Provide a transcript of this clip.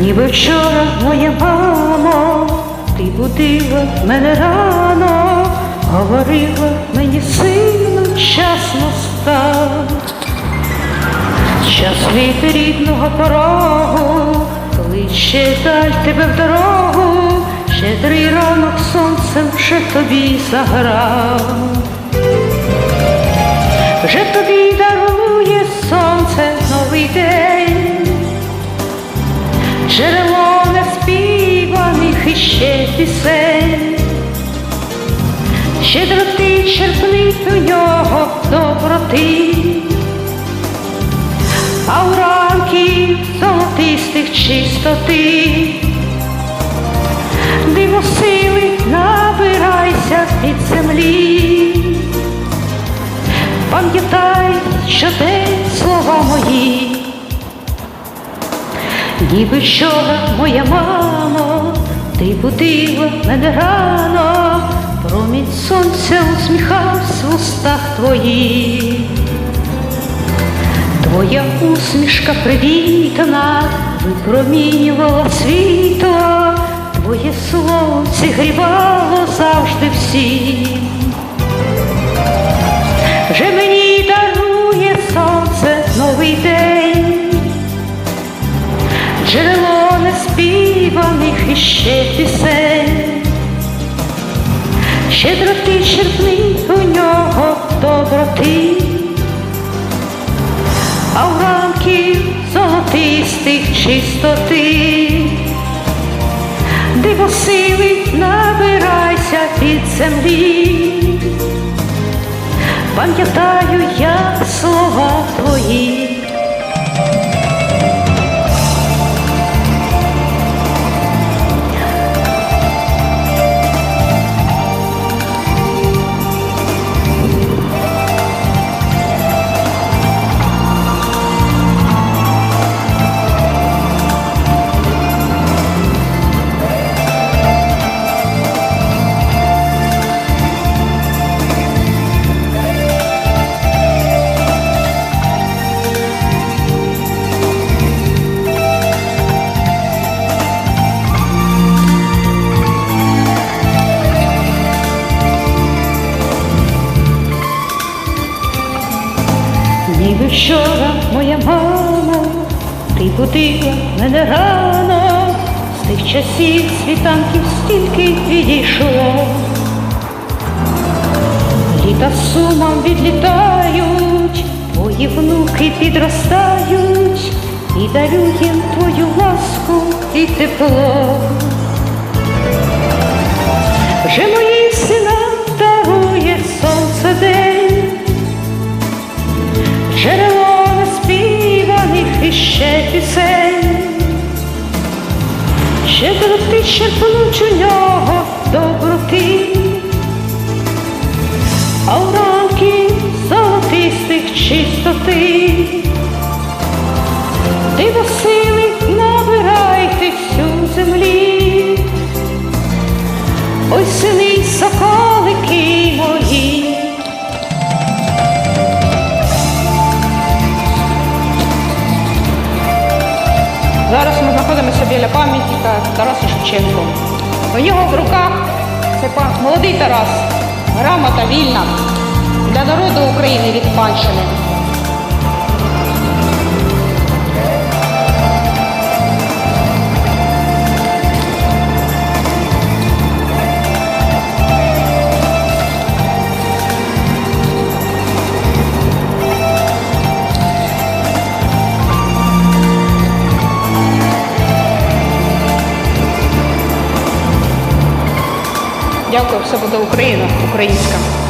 Ніби вчора моя мамо, ти будила мене рано, говорила мені сину, час настав. Час від рідного порогу, кличе даль тебе в дорогу, щедрий ранок сонцем вже тобі заграв. Вже тобі джерело наспіваних іще пісень, щедроти черпни у нього доброти, а у ранків золотистих чистоти, диво сили набирайся ніби вчора моя мамо, ти будила мене рано, промінь сонця усміхався в устах твоїх. Твоя усмішка привітана, випромінювала світло, твоє слово зігрівало завжди всім. Джерело неспіваних іще пісень, щедроти черпни у нього доброти, а в ранків золотистих чистоти, диво сили набирайся від землі. Пам'ятаю я Ніби вчора моя мама, ти будила мене рано, з тих часів світанків стільки відійшло. Літа сумом відлітають, твої внуки підростають, і дарю їм твою ласку і тепло. Вже моїм черпнуть у нього доброти, а у ранки золотистих чистоти, диво сили набирайте всю землі, ой сини соколики мої. Зараз ми знаходимося біля пам'ятника Тарасу Шевченку. У нього в руках це молодий Тарас, грамота вільна для народу України від панщини. Дякую, все буде Україна, українська.